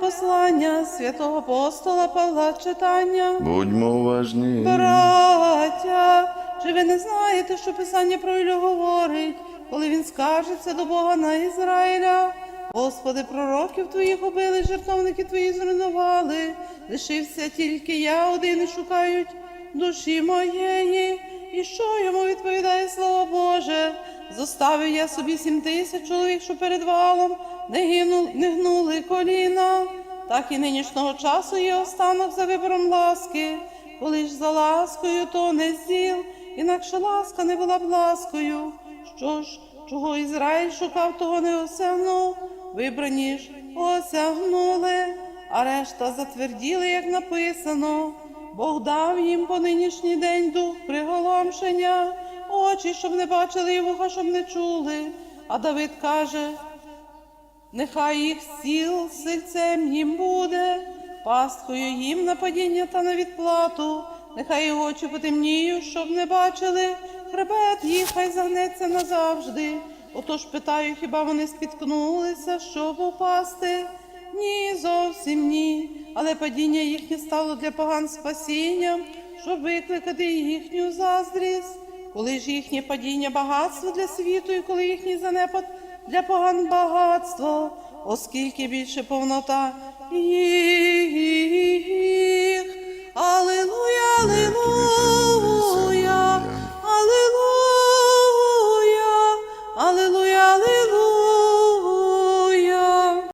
послання святого апостола Павла читання. Будьмо уважні. Браття, чи ви не знаєте, що Писання про Ілю говорить, коли він скажеться до Бога на Ізраїля? Господи, пророків твоїх убили, жертовники твої зруйнували, лишився тільки я один і шукають душі моєї. І що йому відповідає слово Боже? Зоставив я собі сім тисяч чоловік, що перед валом не, гину, не гнули коліна. Так і нинішнього часу є останок за вибором ласки, коли ж за ласкою, то не зіл, інакше ласка не була б ласкою. Що ж, чого Ізраїль шукав, того не осягнув, вибрані ж осягнули, а решта затверділи, як написано. Бог дав їм по нинішній день дух приголомшення, очі, щоб не бачили, і вуха, щоб не чули. А Давид каже, Нехай їх сіл сильцем їм буде, пасткою їм на падіння та на відплату, нехай і очі потемніють, щоб не бачили, хребет їх хай загнеться назавжди. Отож питаю, хіба вони спіткнулися, щоб упасти? Ні, зовсім ні. Але падіння їхнє стало для поган спасінням, щоб викликати їхню заздрість. Коли ж їхнє падіння багатство для світу, і коли їхній занепад для поган багатство, оскільки більше повнота їх. Аллилуйя, аллилуйя.